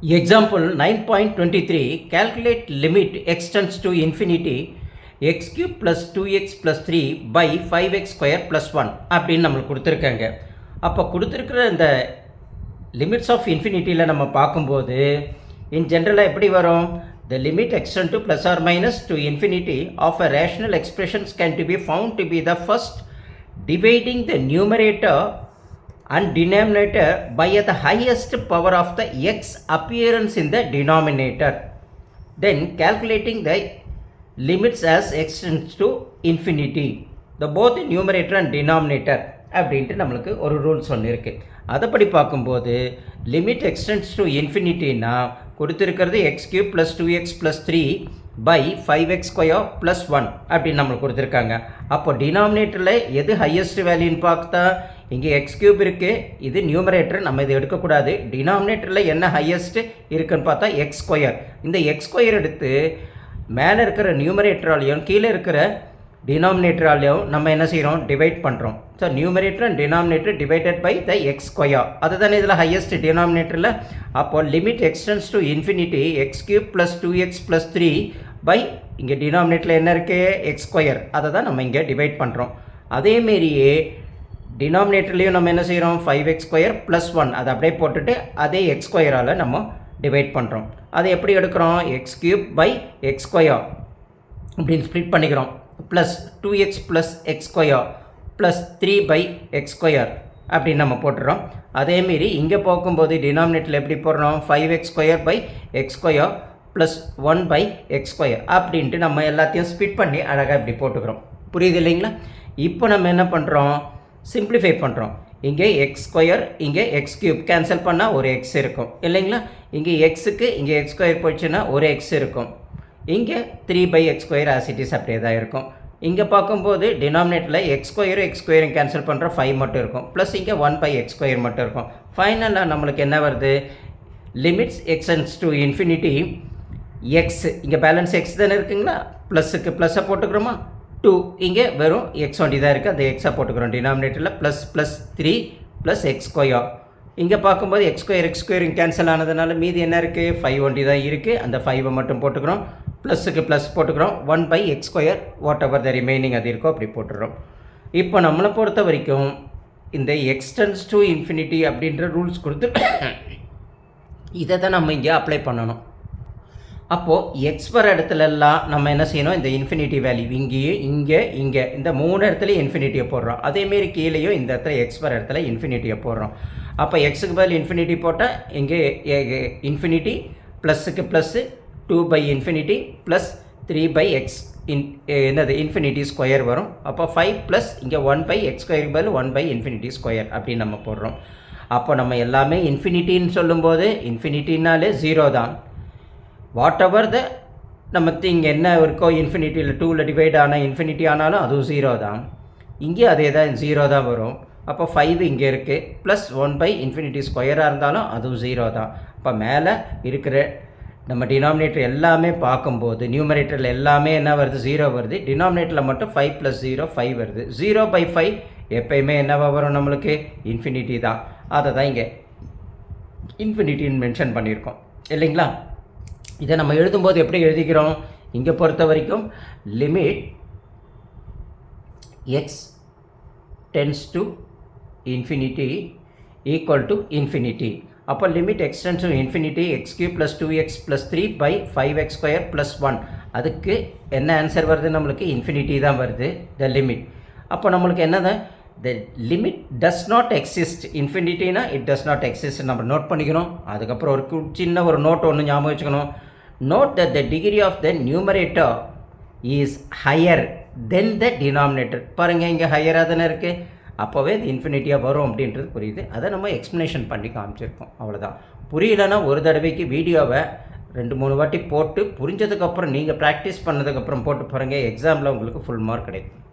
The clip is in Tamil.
Example 9.23 Calculate limit extends to infinity x cube plus 2x plus 3 by 5x square plus 1 அப்படின்னு நம்மளுக்கு கொடுத்துருக்காங்க. அப்போ கொடுத்துருக்குற இந்த லிமிட்ஸ் ஆஃப் இன்ஃபினிட்டியில் நம்ம பார்க்கும்போது இன் ஜென்ரலாக எப்படி வரும்? The limit x tends to plus or minus to infinity of a rational expressions can to be found to be the first dividing the numerator and denominator by the highest power of the x appearance in the denominator. Then calculating the limits as extends to infinity. The both numerator and denominator அப்படின்ட்டு நம்மளுக்கு ஒரு ரூல்ஸ் ஒன்று இருக்குது அதைப்படி பார்க்கும்போது லிமிட் எக்ஸ்டென்ஸ் டு இன்ஃபினிட்டின்னா கொடுத்துருக்கிறது x cube plus two x plus three by five x square plus one அப்படின்னு நம்மளுக்கு கொடுத்துருக்காங்க. அப்போ டினாமினேட்டரில் எது ஹையஸ்ட் வேல்யூன்னு பார்த்தா இங்கே எக்ஸ் கியூப் இருக்குது இது நியூமரேட்டர் நம்ம இது எடுக்கக்கூடாது. டினாமினேட்டரில் என்ன ஹையஸ்ட்டு இருக்குன்னு பார்த்தா எக்ஸ் ஸ்கொயர் இந்த எக்ஸ் ஸ்கொயர் எடுத்து மேலே இருக்கிற நியூமரேட்டராலையும் கீழே இருக்கிற டினாமினேட்டராலையும் நம்ம என்ன செய்கிறோம் டிவைட் பண்ணுறோம் so numerator and denominator divided by the x square அதுதானே இதில் ஹையஸ்ட் டினாமினேட்டரில் அப்போ limit x tends to infinity x cube plus two x plus three by இங்கே டினாமினேட்டரில் என்ன இருக்குது எக்ஸ் ஸ்கொயர் அதை தான் நம்ம இங்கே டிவைட் பண்ணுறோம் அதேமாரியே டினாமினேட்டர்லேயும் நம்ம என்ன செய்கிறோம் five x square plus one அதை அப்படியே போட்டுட்டு அதே எக்ஸ் ஸ்கொயரால் நம்ம டிவைட் பண்ணுறோம் அதை எப்படி எடுக்கிறோம்? X cube by x square அப்படின்னு ஸ்ப்ளிட் பண்ணிக்கிறோம். Plus two x plus x square plus three by x square அப்படின்னு நம்ம போட்டுறோம். அதேமாரி இங்கே போக்கும்போது டினாமினேட்டில் எப்படி போடுறோம்? Five x square by x square plus one by x square அப்படின்ட்டு நம்ம எல்லாத்தையும் ஸ்பிட் பண்ணி அழகாக இப்படி போட்டுக்கிறோம். புரியுது இல்லைங்களா? இப்போ நம்ம என்ன பண்ணுறோம் சிம்பிளிஃபை பண்ணுறோம் இங்கே எக்ஸ் ஸ்கொயர் இங்கே எக்ஸ் கியூப் கேன்சல் பண்ணால் ஒரு எக்ஸ் இருக்கும். இல்லைங்களா? இங்கே எக்ஸுக்கு இங்கே எக்ஸ் ஸ்கொயர் போயிடுச்சுன்னா ஒரு எக்ஸ் இருக்கும். இங்கே three by x square as it is அப்படியே தான் இருக்கும். இங்கே பார்க்கும்போது டினாமினேட்டில் எக்ஸ் ஸ்கொயரும் எக்ஸ் ஸ்கொயரும் கேன்சல் பண்ணுற ஃபைவ் மட்டும் இருக்கும். ப்ளஸ் இங்கே ஒன் பை எக்ஸ் ஸ்கொயர் மட்டும் இருக்கும். ஃபைனலாக நம்மளுக்கு என்ன வருது? Limits x tends to infinity x இங்கே பேலன்ஸ் எக்ஸ் தானே இருக்குங்களா? ப்ளஸ்ஸுக்கு ப்ளஸ்ஸை போட்டுக்கிறோமா? டூ இங்கே வெறும் எக்ஸ் ஒண்டி தான் இருக்குது அந்த எக்ஸாக போட்டுக்கிறோம். டினாமினேட்டரில் plus plus three plus x square இங்கே பார்க்கும்போது எக்ஸ் ஸ்கொயர் எக்ஸ் கேன்சல் ஆனதுனால மீதி என்ன இருக்குது ஃபைவ் ஒண்டி தான் இருக்குது அந்த ஃபைவை மட்டும் போட்டுக்கிறோம். ப்ளஸ்ஸுக்கு ப்ளஸ் போட்டுக்கிறோம். One by x square what ever the remaining அது இருக்கோ அப்படி போட்டுடுறோம் இப்போ நம்மளை பொறுத்த வரைக்கும் இந்த எக்ஸ்டென்ஸ் டு இன்ஃபினிட்டி அப்படின்ற ரூல்ஸ் கொடுத்து இதை தான் நம்ம இங்கே அப்ளை பண்ணணும். அப்போது எக்ஸ் வர இடத்துலலாம் நம்ம என்ன செய்யணும்? இந்த இன்ஃபினிட்டி வேல்யூ இங்கேயும் இங்கே இங்கே. இந்த மூணு இடத்துல இன்ஃபினிட்டியை போடுறோம். அதேமாரி கீழேயும் இந்த இடத்துல எக்ஸ் வர இடத்துல இன்ஃபினிட்டியை போடுறோம். அப்போ எக்ஸுக்கு பதில் இன்ஃபினிட்டி போட்டால் இங்கே infinity ப்ளஸ்ஸுக்கு plus two by infinity plus three by x இன் என்னது? இன்ஃபினிட்டி ஸ்கொயர் வரும். அப்போ ஃபைவ் ப்ளஸ் இங்கே ஒன் பை எக்ஸ் ஸ்கொயருக்கு பதில் ஒன் பை இன்ஃபினிட்டி ஸ்கொயர் அப்படின்னு நம்ம போடுறோம். அப்போ நம்ம எல்லாமே இன்ஃபினிட்டின்னு சொல்லும்போது இன்ஃபினிட்டினாலே ஜீரோ தான். வாட் எவர் த நம்ம திங் என்ன இருக்கோ இன்ஃபினிட்டியில் டூவில் டிவைட் ஆனால் இன்ஃபினிட்டி ஆனாலும் அதுவும் ஜீரோ தான். இங்கேயும் அதே தான் ஜீரோ தான் வரும். அப்போ ஃபைவ் இங்கே இருக்குது ப்ளஸ் ஒன் பை இன்ஃபினிட்டி ஸ்கொயராக இருந்தாலும் அதுவும் ஜீரோ தான். அப்போ மேலே இருக்கிற நம்ம டினாமினேட்டர் எல்லாமே பார்க்கும்போது நியூமரேட்டரில் எல்லாமே என்ன வருது? ஜீரோ வருது. டினாமினேட்டரில் மட்டும் ஃபைவ் ப்ளஸ் ஜீரோ ஃபைவ் வருது. ஜீரோ பை ஃபைவ் எப்பயுமே என்னவாக வரும் நம்மளுக்கு? இன்ஃபினிட்டி தான். அதை தான் இங்கே இன்ஃபினிட்டின்னு மென்ஷன் பண்ணியிருக்கோம். இல்லைங்களா? இதை நம்ம எழுதும்போது எப்படி எழுதிக்கிறோம் இங்கே பொறுத்த வரைக்கும் limit x tends to infinity equal to infinity அப்போ limit x tends to infinity x cube plus two x plus three by five x square plus one அதுக்கு என்ன ஆன்சர் வருது? நம்மளுக்கு இன்ஃபினிட்டி தான் வருது த லிமிட் அப்போ நம்மளுக்கு என்னதான் the limit does not exist இன்ஃபினிட்டினா it does not exist நம்ம நோட் பண்ணிக்கணும் அதுக்கப்புறம் ஒரு சின்ன ஒரு நோட் ஒன்று ஞாபகம் வச்சுக்கணும். Note that the degree of the numerator is higher then the denominator பாருங்கள் இங்கே ஹையராக தானே இருக்குது அப்போவே இது இன்ஃபினிட்டியாக வரும் அப்படின்றது புரியுது. அதை நம்ம எக்ஸ்ப்ளனேஷன் பண்ணி காமிச்சிருக்கோம். அவ்வளோதான் புரியலன்னா ஒரு தடவைக்கு வீடியோவை ரெண்டு மூணு வாட்டி போட்டு புரிஞ்சதுக்கப்புறம் நீங்கள் ப்ராக்டிஸ் பண்ணதுக்கப்புறம் போட்டு பாருங்கள் எக்ஸாமில் உங்களுக்கு ஃபுல் மார்க் கிடைக்கும்.